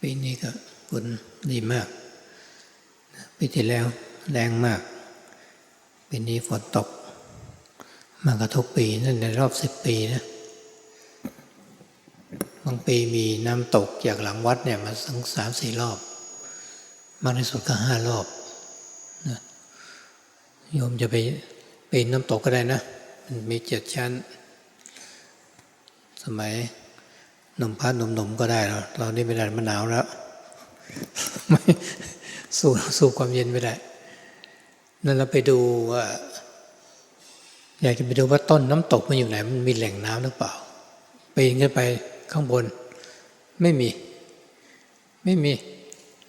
ปีนี้ก็ฝนดีมาก ปีที่แล้วแรงมาก ปีนี้ฝนตก มากระทุกปีนั่นในรอบสิบปีนะบางปีมีน้ำตกจากหลังวัดเนี่ยมาสังสามสี่รอบ มากที่สุดก็ห้ารอบนะโยมจะไปปีนน้ำตกก็ได้นะ มันมีเจ็ดชั้น สมัย นมพัดนุ่มๆก็ได้แล้วเรานี่ไม่ได้มันหนาวแล้วไม่สู้สู้ความเย็นไม่ได้ นั่นเราไปดูว่าอยากจะไปดูว่าต้นน้ำตกมันอยู่ไหน มันมีแหล่งน้ำหรือเปล่าปีนขึ้นไปข้างบน ไม่มี ไม่มี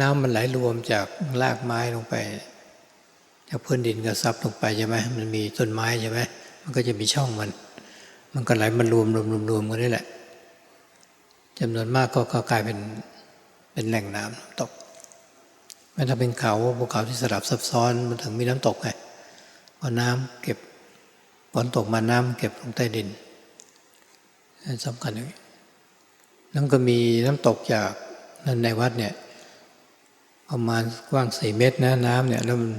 น้ำมันไหลรวมจากรากไม้ลงไปจากพื้นดินก็ซับลงไปใช่ไหมมันมีต้นไม้ใช่ไหมมันก็จะมีช่องมัน มันก็ไหลมันรวมรวมรวมรวมกันนี่แหละ จำนวนมากก็ก็กลายเป็นเป็นแหล่งน้ำตกไม่ถ้าเป็นเขาภูเขาที่สลับซับซ้อนมันถึงมีน้ำตกไงพอน้ำเก็บฝนตกมาน้ำเก็บลงใต้ดินสำคัญอย่างนี้แล้วก็มีน้ำตกจากนั่นในวัดเนี่ยประมาณกว้างสี่เมตรนะน้ำเนี่ยแล้วมัน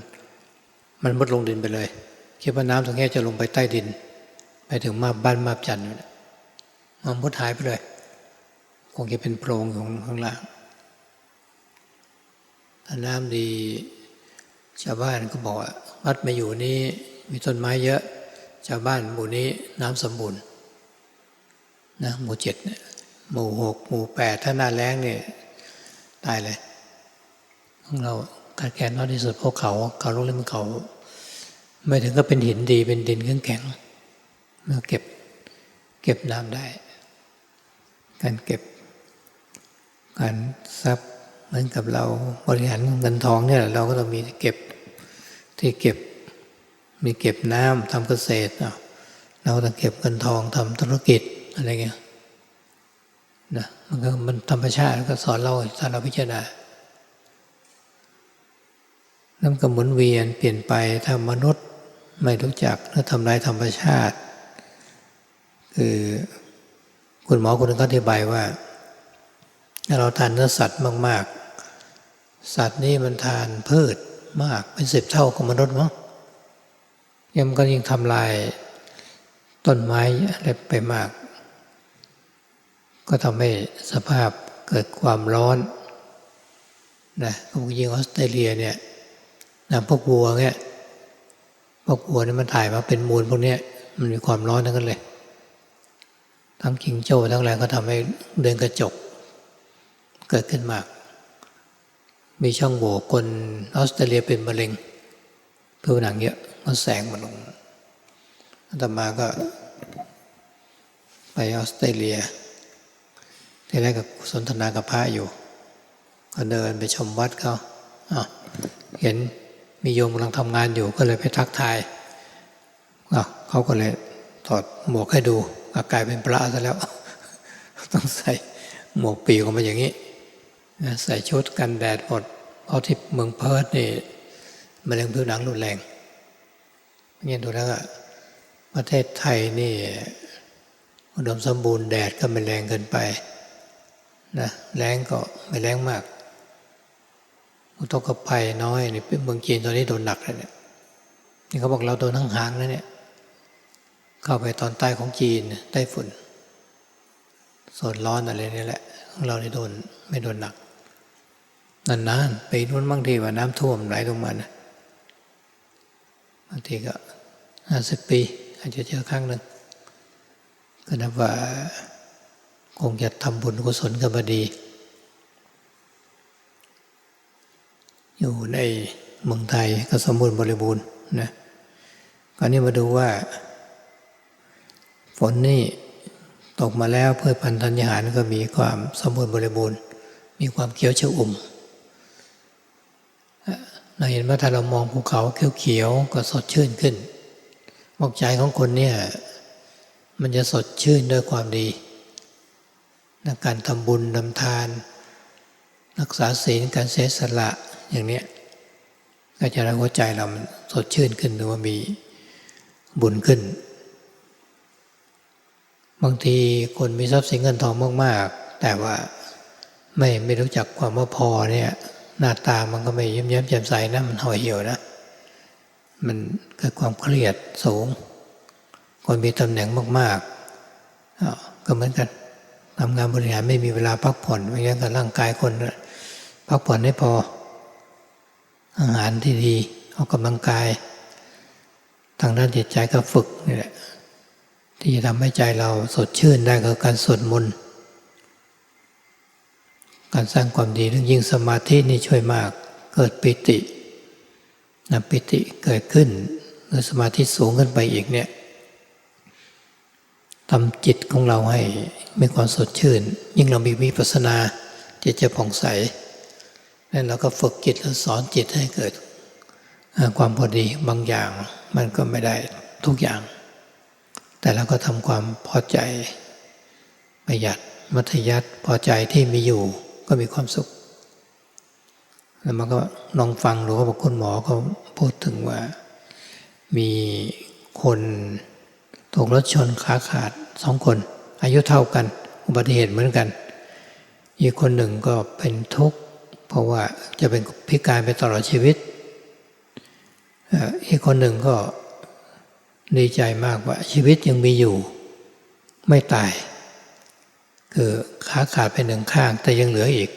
มันมุดลงดินไปเลย คิดว่าน้ำตรงนี้จะลงไปใต้ดิน ไปถึงมาบ้านมาบจันทร์มันมุดหายไปเลย คงจะเป็นโพรงของข้างล่างถ้าน้ำดี ชาวบ้านก็บอกว่าวัดมาอยู่นี้มีต้นไม้เยอะ ชาวบ้านหมู่นี้น้ำสมบูรณ์นะหมู่เจ็ดเนี่ยหมู่หกหมู่แปดถ้าหน้าแล้งเนี่ยตายเลยของเราการแก่นน้อยที่สุดเพราะเขาเขาลงเล่นเขา ไม่ถึงก็เป็นหินดีเป็นดินแข็งแข็งเมื่อเก็บเก็บน้ำได้ การเก็บ การทรัพย์เหมือนกับเราบริหารเงินทองเนี่ยเราก็ต้องมีเก็บที่เก็บ มีเก็บน้ำทำเกษตรเราก็ต้องเก็บเงินทองทำธุรกิจอะไรเงี้ยนะมันก็มันธรรมชาติก็สอนเราถ้าเราพิจารณาน้ำก็หมุนเวียนเปลี่ยนไปถ้ามนุษย์ไม่รู้จักหรือทำลายธรรมชาติ คือคุณหมอคนนึงก็อธิบายว่า เราทานเนื้อสัตว์มาก ๆ สัตว์นี่มันทานพืชมากเป็นสิบเท่าของมนุษย์มั้งยังก็ยิ่งทำลายต้นไม้อะไรไปมาก ก็ทำให้สภาพเกิดความร้อนนะพวกยิงออสเตรเลียเนี่ยนะพวกวัวเนี่ยพวกวัวนี่มันถ่ายมาเป็นมูลพวกนี้มันมีความร้อนทั้งนั้นเลย ทั้งคิงโจ้ทั้งแรก็ทำให้เดินกระจก เกิดขึ้นมาก มีช่องโหว่คนออสเตรเลียเป็นมะเร็งผิวหนังเยอะมันแสงมาลงอาตมาก็ไปออสเตรเลียที่แรกก็สนทนากับพระอยู่ ก็เดินไปชมวัดเขาเห็นมีโยมกำลังทำงานอยู่ก็เลยไปทักทายเขาก็เลยถอดหมวกให้ดูกลายเป็นพระซะแล้ว ต้องใส่หมวกปีกออกมาอย่างนี้ ใส่ชุดกันแดดหมดเพราะที่เมืองเพิร์ธนี่มะเร็งผิวหนังรุนแรงเนี่ยดูแล้วอะประเทศไทยนี่อุดมสมบูรณ์แดดก็ไม่แรงเกินไปนะแรงก็ไม่แรงมาก อุทกภัยน้อยนี่เป็นเมืองจีนตอนนี้โดนหนักเลยเนี่ยนี่เขาบอกเราโดนทั้งหางนะเนี่ยเข้าไปตอนใต้ของจีนใต้ฝุ่นโซนร้อนอะไรนี่แหละของเราเนี่โดนไม่โดนหนัก นานๆปีนู้นบางทีว่าน้ำท่วมไหลลงมานะบางทีก็ห้าสิบปี อาจจะเจอครั้งหนึ่งก็นับว่าคงจะทำบุญกุศลกันมาดี อยู่ในเมืองไทยก็สมบูรณ์บริบูรณ์นะคราวนี้มาดูว่า ฝนนี่ตกมาแล้วเพืชพันธัญญาหารก็มีความสมบูรณ์บริบูรณ์ มีความเขียวชอุ่ม เราเห็นว่าถ้าเรามองภูเขาเขียวๆก็สดชื่นขึ้นมอกใจของคนเนี่ยมันจะสดชื่นด้วยความดีการทำบุญทำทาน รักษาศีลการเสียสละอย่างเนี้ยก็จะรักหัวใจเรามันสดชื่นขึ้นหรือว่ามีบุญขึ้น บางทีคนมีทรัพย์สินเงินทองมาก ๆ แต่ว่าไม่ไม่รู้จักความว่าพอเนี่ย หน้าตามันก็ไม่ยิ้มแย้มแจ่มใสนะ มันห่อเหี่ยวนะมันเกิดความเครียดสูง คนมีตำแหน่งมากๆก็เหมือนกันทำงานบริหารไม่มีเวลาพักผ่อนไม่งั้นกับร่างกายคนพักผ่อนให้พอ อาหารที่ดีออกกำลังกาย ทางด้านจิตใจก็ฝึกนี่แหละที่จะทำให้ใจเราสดชื่นได้คือการสวดมนต์ การสร้างความดีเรื่องยิ่งสมาธินี่ช่วยมาก เกิดปิตินะปิติเกิดขึ้นเมื่อสมาธิสูงขึ้นไปอีกเนี่ยทำจิตของเราให้มีความสดชื่น ยิ่งเรามีวิปัสสนาจิตจะผ่องใสแล้วเราก็ฝึกจิตแล้วสอนจิตให้เกิด ความพอดีบางอย่างมันก็ไม่ได้ทุกอย่าง แต่เราก็ทำความพอใจประหยัดมัธยัติพอใจที่มีอยู่ ก็มีความสุข แล้วมันก็ลองฟังหรือว่าคุณหมอเขาพูดถึงว่า มีคนถูกรถชนขาขาดสองคน อายุเท่ากัน อุบัติเหตุเหมือนกัน อีกคนหนึ่งก็เป็นทุกข์ เพราะว่าจะเป็นพิการไปตลอดชีวิต อีกคนหนึ่งก็ดีใจมากว่าชีวิตยังมีอยู่ ไม่ตาย คือขาขาดไปหนึ่งข้าง แต่ยังเหลืออีก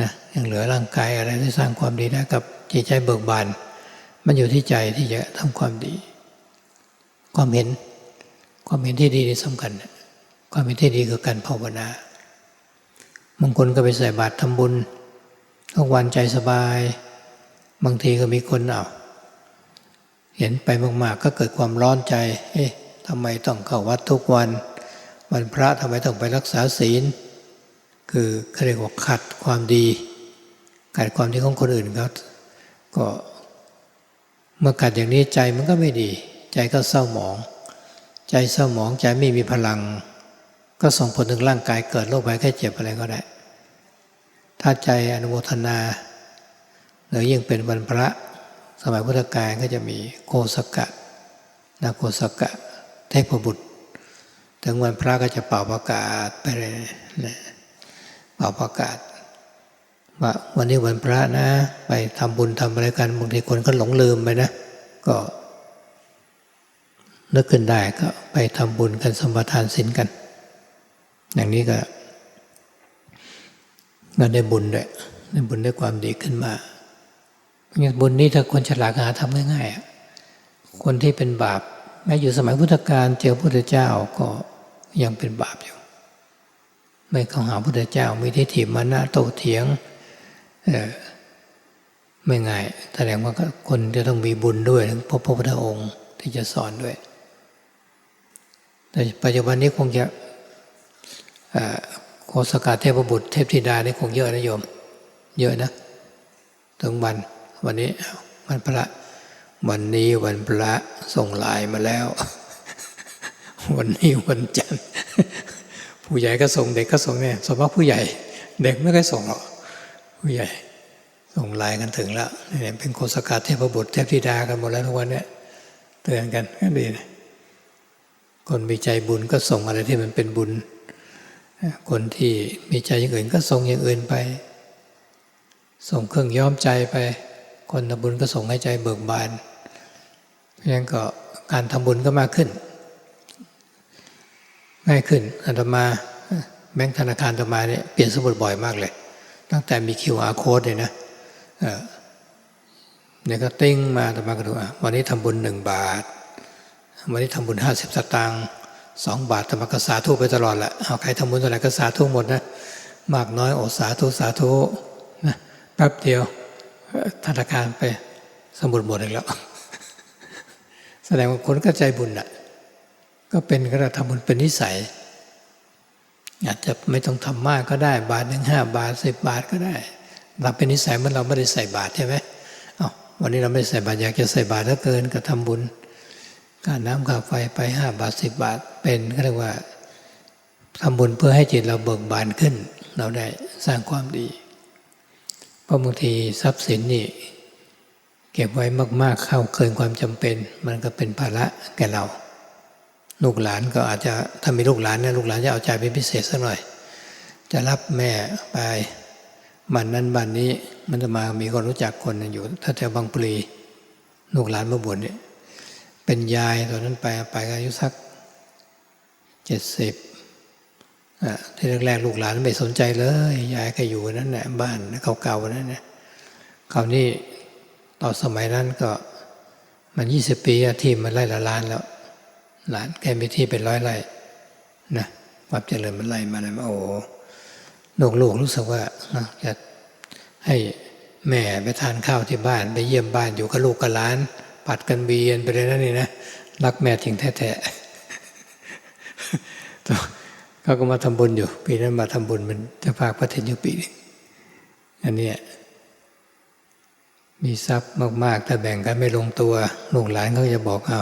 นะยังเหลือร่างกายอะไรที่สร้างความดีได้กับจิตใจเบิกบาน มันอยู่ที่ใจที่จะทำความดี ความเห็น ความเห็นที่ดีนี่สำคัญ ความเห็นที่ดีคือการภาวนาบางคนก็ไปใส่บาตรทำบุญทุกวันใจสบาย บางทีก็มีคนเอาเห็นไปมากๆ ก็เกิดความร้อนใจ เอ๊ะทำไมต้องเข้าวัดทุกวัน วันพระทำไมต้องไปรักษาศีล คือเขาเรียกว่าขัดความดี ขัดความดีของคนอื่นเขาก็เมื่อขัดอย่างนี้ใจมันก็ไม่ดี ใจก็เศร้าหมอง ใจเศร้าหมองใจไม่มีพลัง ก็ส่งผลถึงร่างกายเกิดโรคภัยแค่เจ็บอะไรก็ได้ ถ้าใจอนุโมทนาหรือยิ่งเป็นวันพระสมัยพุทธกาลก็จะมีโกศกะนาโกศกะเทพบุตร ถึงวันพระก็จะเป่าประกาศไปเลยนะเป่าประกาศ ว่าวันนี้วันพระนะ ไปทำบุญทำอะไรกันบางทีคนก็หลงลืมไปนะ ก็นึกขึ้นได้ก็ไปทำบุญกันสมทานศีลกัน อย่างนี้ก็ก็ได้บุญด้วยได้บุญได้ความดีขึ้นมาบุญนี้ถ้าคนฉลาดหาทำง่ายๆคนที่เป็นบาปแม้อยู่สมัยพุทธกาลเจอพระพุทธเจ้าก็ ยังเป็นบาปอยู่ ไม่เข้าหาพระพุทธเจ้ามีทิฏฐิมานะโตเถียงไม่ง่ายแสดงว่าคนจะต้องมีบุญด้วยพระพุทธองค์ที่จะสอนด้วย แต่ปัจจุบันนี้คงจะโคสกาเทพบุตรเทพธิดานี่คงเยอะนะโยม เยอะนะถึงวันวันนี้วันพระวันนี้วันพระส่งลน์มาแล้ว วันนี้วันจันทร์ผู้ใหญ่ก็ส่งเด็กก็ส่งเนี่ยสมมติผู้ใหญ่ เด็กไม่ค่อยส่งหรอกผู้ใหญ่ ส่งไลน์กันถึงแล้วเนี่ยเป็นโคสกาเทพบุตรเทพธิดากันหมดแล้วทุกวันเนี่ยเตือนกันก็ดีนะคนมีใจบุญก็ส่งอะไรที่มันเป็นบุญ คนที่มีใจอย่างอื่นก็ส่งอย่างอื่นไป ส่งเครื่องย้อมใจไป คนทำบุญก็ส่งให้ใจเบิกบานเพราะฉะนั้นก็การทำบุญก็มากขึ้น ง่ายขึ้นอาตมาแบงค์ธนาคารอาตมาเนี่ยเปลี่ยนสมุดบ่อยมากเลย ตั้งแต่มี QR code เลยนะเนี่ยก็ติ้งมาอาตมาก็ดูวันนี้ทำบุญหนึ่งบาท วันนี้ทำบุญห้าสิบสตางค์สองบาทธรรมกสาธุไปตลอดแหละเอาใครทำบุญเท่าไหร่ก็สาธุหมดนะมากน้อยโอสาธุสาธุนะแป๊บเดียวธนาคารไปสมุดหมดอีกแล้ว แสดงว่าคนก็ใจบุญอะ ก็เป็นก็ทำบุญเป็นนิสัย อาจจะไม่ต้องทำมากก็ได้ บาทหนึ่งห้าบาทสิบบาทก็ได้เราเป็นนิสัยเมื่อเราไม่ได้ใส่บาตรใช่ไหมเอาวันนี้เราไม่ใส่บาตรอยากจะใส่บาตรแล้วเกินก็ทำบุญค่าน้ำค่าไฟไปห้าบาทสิบบาทเป็นก็เรียกว่าทำบุญเพื่อให้จิตเราเบิกบานขึ้น เราได้สร้างความดี เพราะบางทีทรัพย์สินนี่ เก็บไว้มากๆเข้าเกินความจำเป็น มันก็เป็นภาระแก่เรา ลูกหลานก็อาจจะถ้ามีลูกหลานเนี่ยลูกหลานจะเอาใจเป็นพิเศษสักหน่อย จะรับแม่ไปบ้านนั้นบ้านนี้มันจะมามีคนรู้จักคนอยู่ ถ้าแถวบางปลีลูกหลานมาบวชเนี่ยเป็นยายตอนนั้นไปไปอายุสักเจ็ดสิบที่แรกๆลูกหลานไม่สนใจเลย ยายก็อยู่นั่นแหละบ้านเก่าๆนั่นนะคราวนี้ตอนสมัยนั้นก็มันยี่สิบปีที่มันไล่ละล้านแล้ว หลานแกมีที่เป็นร้อยไร่นะวามเจริญมันไล่มาเลยโอ้ลูกลูกรู้สึกว่านะจะให้แม่ไปทานข้าวที่บ้าน ไปเยี่ยมบ้านอยู่กับลูกกับหลาน ปัดกันเบียนไปเลยนั่นนี่นะรักแม่จริงแท้ๆเขาก็มาทำบุญอยู่ ปีนั้นมาทำบุญมันจะพากพระเทศอยู่ปีนึงอันนี้มีทรัพย์มากๆ แต่แบ่งกันไม่ลงตัวลูกหลานเขาจะบอกเอา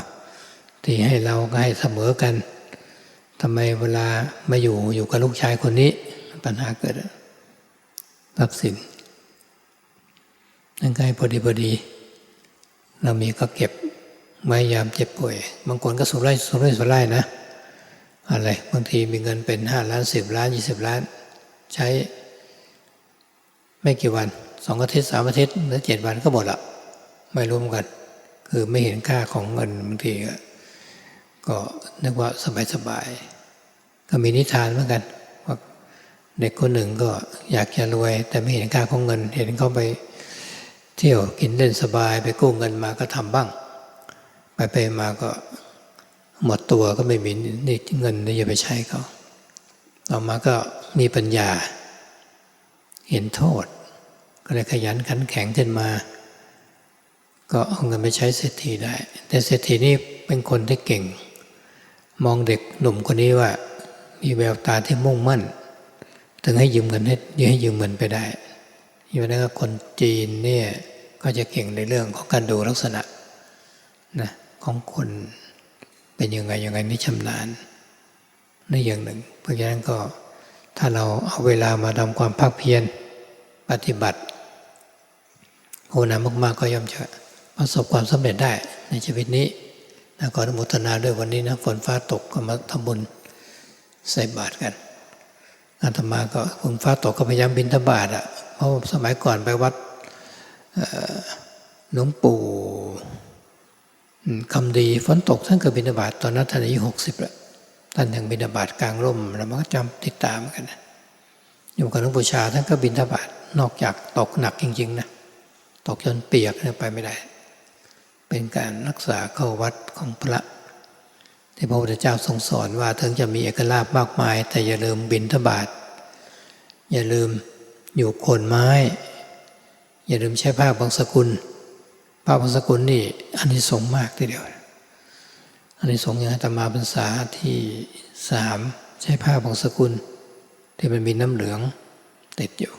ที่ให้เราก็ให้เสมอกันทำไมเวลามาอยู่อยู่กับลูกชายคนนี้ ปัญหาเกิดรัพย์สินนั่นก็ให้พอดีพอดี เรามีก็เก็บไว้ยามเจ็บป่วย บางคนก็สุร่ายสุร่ายสุร่นะอะไรบางทีมีเงินเป็นห้าล้านสิบล้านยี่สิบล้าน ใช้ไม่กี่วันสองอาทิตย์สามอาทิตย์หรือเจ็ดวันก็หมดละไม่รวมกัน คือไม่เห็นค่าของเงินบางทีก็ ก็นึกว่าสบายสบายก็มีนิทานเหมือนกันว่าเด็กคนหนึ่งก็อยากจะรวย แต่ไม่เห็นค่าของเงิน เห็นเขาไปเที่ยวกินเล่นสบายไปกู้เงินมาก็ทำบ้าง ไปไปมาก็หมดตัวก็ไม่มีนี่เงินนี่จะไปใช้เขาต่อมาก็มีปัญญา เห็นโทษ ก็เลยขยันขันแข็งขึ้นมา ก็เอาเงินไปใช้เศรษฐีได้ แต่เศรษฐีนี่เป็นคนที่เก่ง มองเด็กหนุ่มคนนี้ว่า มีแววตาที่มุ่งมั่น ถึงให้ยืมเงินให้ให้ยืมเงินไปได้ อยู่นั้นก็คนจีนเนี่ยก็จะเก่งในเรื่องของการดูลักษณะนะของคนเป็นยังไงยังไงนี่ชำนาญนี่อย่างหนึ่ง เพราะฉะนั้นก็ถ้าเราเอาเวลามาทำความภาคเพียรปฏิบัติภาวนามากๆก็ย่อมจะประสบความสำเร็จได้ในชีวิตนี้ นะขออนุโมทนาด้วยวันนี้นะฝนฟ้าตกก็มาทำบุญใส่บาตรกันอาตมาก็ฝนฟ้าตกก็พยายามบินทบาทอะเพราะสมัยก่อนไปวัดหลวงปู่คำดีฝนตกท่านก็บินบาตตอนนั้นท่านอายุหกสิบแล้วท่านยังบินบาตกลางร่มแล้วมันก็จำติดตามกันนะอยู่กับหลวงปู่ชาท่านก็บินทบาทนอกจากตกหนักจริง ๆ นะ ตกจนเปียกเนี่ยไปไม่ได้ เป็นการรักษาเข้าวัดของพระ ที่พระพุทธเจ้าทรงสอนว่าถึงจะมีเอกลาภมากมาย แต่อย่าลืมบินทบาทอย่าลืมอยู่โคนไม้ อย่าลืมใช้ผ้าบางสกุลผ้าบางสกุลนี่อันนี้สงมากทีเดียวอันนี้สงอย่างอาตมาพรรษาที่สามใช้ผ้าบางสกุล ที่มันมีน้ำเหลืองติดอยู่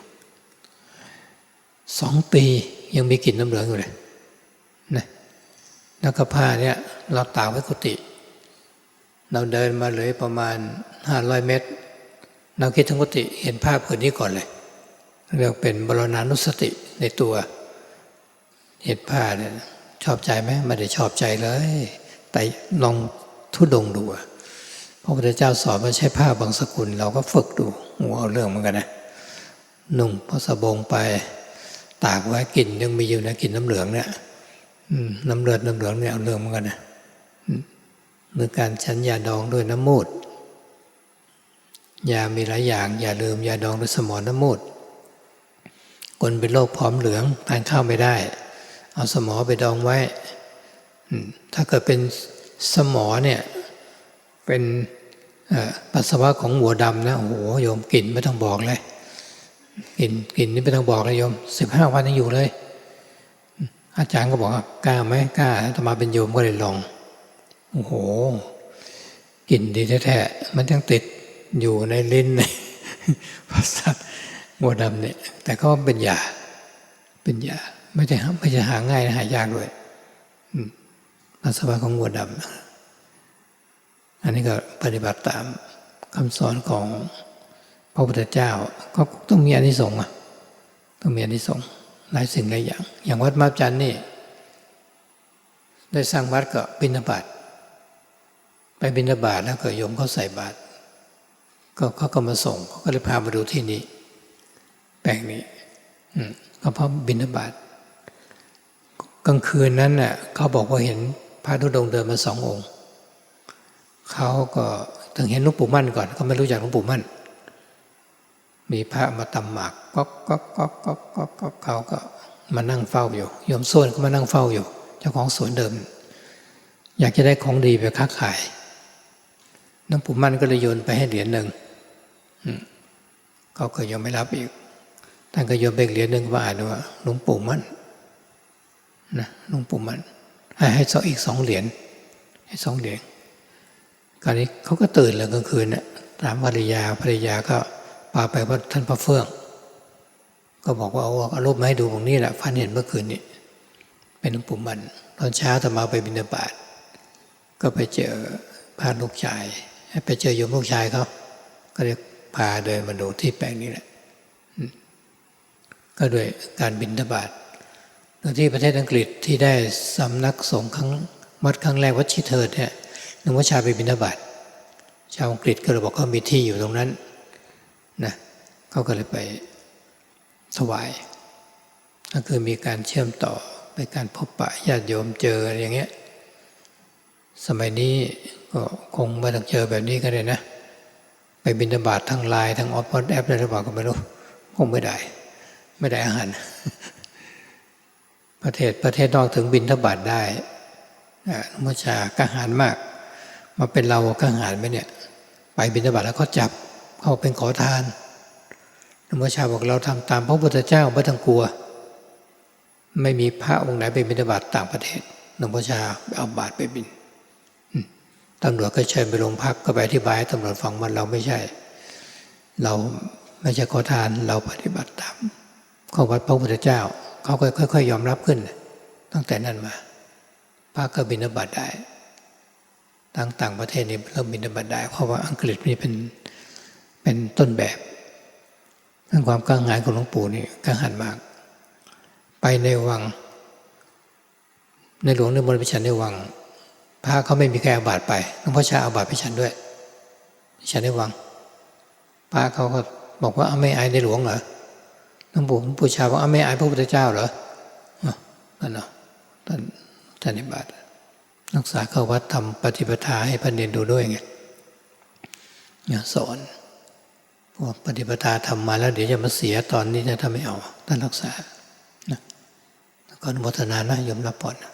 สองปียังมีกลิ่นน้ำเหลืองอยู่เลย แล้วก็ผ้าเนี่ยเราตากไว้กุฏิเราเดินมาเลยประมาณห้าร้อยเมตร เราคิดถึงกุฏิเห็นภาพผืนนี้ก่อนเลย เรียกเป็นบรณานุสติในตัวเห็นผ้าเนี่ยชอบใจไหมไม่ได้ชอบใจเลย แต่ลองทุดงดูพระพุทธเจ้าสอนว่าใช้ผ้าบางสกุล เราก็ฝึกดูหัวเอาเรื่องเหมือนกันนะนุ่งพระสบงไป ตากไว้กลิ่นยังมีอยู่นะกลิ่นน้ำเหลืองเนี่ย น้ำเลือดน้ำเหลืองเนี่ยเอาเรื่องเหมือนกันนะหรือการฉันยาดองด้วยน้ำมูดยามีหลายอย่าง อย่าลืมยาดองด้วยสมอน้ำมูดคนเป็นโรคผอมเหลืองทานข้าวไม่ได้ เอาสมอไปดองไว้ถ้าเกิดเป็นสมอเนี่ยเป็นปัสสาวะของหัวดำนะโอ้โหโยมกลิ่นไม่ต้องบอกเลยกลิ่นกลิ่นนี่ไม่ต้องบอกเลยโยมสิบห้าวันยังอยู่เลย อาจารย์ก็บอกว่ากล้าไหมกล้าถ้ามาเป็นโยมก็เลยลอง โอ้โหกลิ่นดีแท้ๆมันยังติดอยู่ในลิ้นในประสาทหัวดำเนี่ย แต่ก็เป็นยาเป็นยาไม่ใช่ไม่ใช่หาง่ายหายากด้วยปัสสาวะของหัวดำอันนี้ก็ปฏิบัติตามคำสอนของพระพุทธเจ้า ก็ต้องมีอานิสงส์อะต้องมีอานิสงส์ หลายสิ่งหลายอย่าง อย่างวัดมาจันนี่ ได้สร้างวัดก็บิณฑบาตไปบิณฑบาตแล้วก็โยมเขาใส่บาตรก็เขาก็มาส่งเขาก็เลยพามาดูที่นี่แปลงนี้ก็เพราะบินบาตกลางคืนนั้นน่ะเขาบอกว่าเห็นพระธุดงค์เดินมาสององค์เขาก็ถึงเห็นหลวงปู่มั่นก่อนเขาไม่รู้จักหลวงปู่มั่น มีพระมาตำหมากก๊อกก๊อกก๊อกก๊อกก๊อกก๊อกเขาก็มานั่งเฝ้าอยู่โยมส่วนก็มานั่งเฝ้าอยู่ เจ้าของสวนเดิม อยากจะได้ของดีไปค้าขายหลวงปู่มั่นก็เลยโยนไปให้เหรียญหนึ่งเขาก็ยังไม่รับอีกท่านก็โยนไปอีกเหรียญหนึ่งว่าอ่านว่าหลวงปู่มั่นนะหลวงปู่มั่นให้ให้สออีกสองเหรียญให้สองเหรียญคราวนี้เขาก็ตื่นเลยกลางคืนน่ะถามภรรยาภรรยาก็ พาไปว่าท่านพระเฟื่อง ก็บอกว่าเอาอารูปมาให้ดูตรงนี้แหละฟันเห็นเมื่อคืนนี้เป็นหลวงปู่มันตอนเช้าธรรมาไปบิณฑบาตก็ไปเจอพาลูกชายไปเจอโยมลูกชายเขาก็เลยพาเดินมาดูที่แปลงนี้แหละก็ด้วยการบิณฑบาตโดยที่ประเทศอังกฤษที่ได้สำนักสงฆ์ครั้งวัดครั้งแรกวัดชิเทิร์ดเนี่ยหลวงพ่อชาไปบิณฑบาตชาวอังกฤษก็เลยบอกเขามีที่อยู่ตรงนั้น นะเขาก็เลยไปถวาย ก็คือมีการเชื่อมต่อไปการพบปะญาติโยมเจออะไรอย่างเงี้ยสมัยนี้ก็คงไม่ต้องเจอแบบนี้ก็ได้นะ ไปบินทบาททางไลน์ทางออฟพอดแอปอะไรหรือเปล่าก็ไม่รู้คงไม่ได้ ไม่ได้อาหาร ประเทศประเทศนอกถึงบินทบาทได้อ่งพ่อชากระหารมาก มาเป็นเรากระหารไหมเนี่ย ไปบินทบาทแล้วก็จับ เขาเป็นขอทานหลวงพ่อชาบอกเราทำตามพระพุทธเจ้าไม่ต้องกลัว ไม่มีพระองค์ไหนไปบิณฑบาตต่างประเทศหลวงพ่อชาเอาบาตรไปบินตำรวจก็เชิญไปโรงพักก็ไปอธิบายตำรวจฟังว่าเราไม่ใช่ เราไม่ใช่ขอทานเราปฏิบัติตามข้อวัดพระพุทธเจ้า เขาก็ค่อยๆยอมรับขึ้น ตั้งแต่นั้นมาพระก็บิณฑบาตได้ต่างต่างประเทศนี่เริ่มบิณฑบาตได้ เพราะว่าอังกฤษนี่เป็น เป็นต้นแบบทั้งความกล้าหาญของหลวงปู่นี่กล้าหาญมาก ไปในวัง ในหลวงในมนต์ไปฉันในวัง พระเขาไม่มีใครอาบาตรไปหลวงพ่อชาอาบาตรไปฉันด้วยฉันในวัง พระเขาก็บอกว่าอาไม่อายในหลวงเหรอหลวงปู่หลวงปู่ชาบอกอาไม่อายพระพุทธเจ้าเหรออะนั่นเนาะท่านท่านในบาตรรักษาเข้าวัดทำปฏิปทาให้พันเรียนดูด้วยไงสอน ปฏิปทาทำมาแล้วเดี๋ยวจะมาเสียตอนนี้ถ้าไม่เอาท่านรักษานะก็อนุโมทนานะยอมรับปอดนะ